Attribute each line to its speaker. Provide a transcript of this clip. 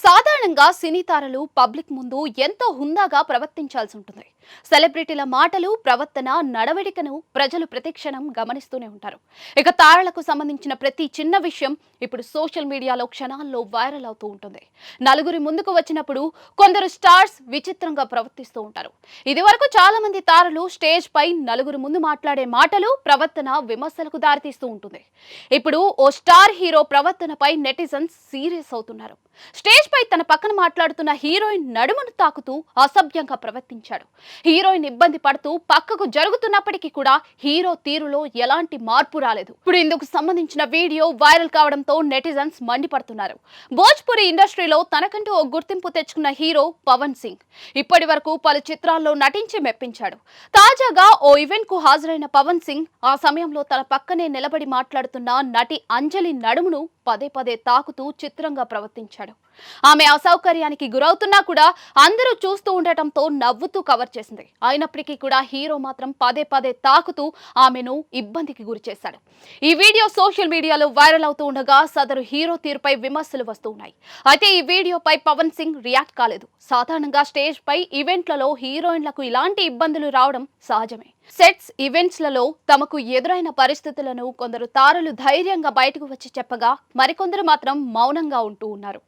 Speaker 1: సాధారణంగా సినీ తారలు పబ్లిక్ ముందు ఎంతో హుందాగా ప్రవర్తించాల్సి ఉంటుంది. సెలబ్రిటీల మాటలు ప్రవర్తన నడవడికను ప్రజలు ప్రతిక్షణం గమనిస్తూనే ఉంటారు. ఇక తారలకు సంబంధించిన ప్రతి చిన్న విషయం ఇప్పుడు సోషల్ మీడియాలో క్షణాల్లో వైరల్ అవుతూ ఉంటుంది. నలుగురి ముందుకు వచ్చినప్పుడు కొందరు స్టార్స్ విచిత్రంగా ప్రవర్తిస్తూ ఉంటారు. ఇదివరకు చాలా మంది తారలు స్టేజ్ పై నలుగురు ముందు మాట్లాడే మాటలు ప్రవర్తన విమర్శలకు దారితీస్తూ ఉంటుంది. ఇప్పుడు ఓ స్టార్ హీరో ప్రవర్తనపై నెటిజన్స్ సీరియస్ అవుతున్నారు. స్టేజ్ పై తన పక్కన మాట్లాడుతున్న హీరోయిన్ నడుమును తాకుతూ అసభ్యంగా ప్రవర్తించాడు. హీరోయిన్ ఇబ్బంది పడుతూ పక్కకు జరుగుతున్నప్పటికీ కూడా హీరో తీరులో ఎలాంటి మార్పు రాలేదు. ఇప్పుడు ఇందుకు సంబంధించిన వీడియో వైరల్ కావడంతో నెటిజన్స్ మండిపడుతున్నారు. భోజ్పురి ఇండస్ట్రీలో తనకంటూ ఓ గుర్తింపు తెచ్చుకున్న హీరో పవన్ సింగ్ ఇప్పటి వరకు పలు చిత్రాల్లో నటించి మెప్పించాడు. తాజాగా ఓ ఈవెంట్కు హాజరైన పవన్ సింగ్ ఆ సమయంలో తన పక్కనే నిలబడి మాట్లాడుతున్న నటి అంజలి నడుమును పదే పదే తాకుతూ చిత్రంగా ప్రవర్తించాడు. ఆమె అసౌకర్యానికి గురవుతున్నా కూడా అందరూ చూస్తూ ఉండటంతో నవ్వుతూ కవర్ చేసింది. అయినప్పటికీ కూడా హీరో మాత్రం పదే పదే తాకుతూ ఆమెను ఇబ్బందికి గురి చేశాడు. ఈ వీడియో సోషల్ మీడియాలో వైరల్ అవుతూ ఉండగా సదరు హీరో తీరుపై విమర్శలు వస్తూ ఉన్నాయి. అయితే ఈ వీడియోపై పవన్ సింగ్ రియాక్ట్ కాలేదు. సాధారణంగా స్టేజ్ పై ఈవెంట్లలో హీరోయిన్లకు ఇలాంటి ఇబ్బందులు రావడం సహజమే. సెట్స్ ఈవెంట్స్లలో తమకు ఎదురైన పరిస్థితులను కొందరు తారలు ధైర్యంగా బయటకు వచ్చి చెప్పగా మరికొందరు మాత్రం మౌనంగా ఉంటూ ఉన్నారు.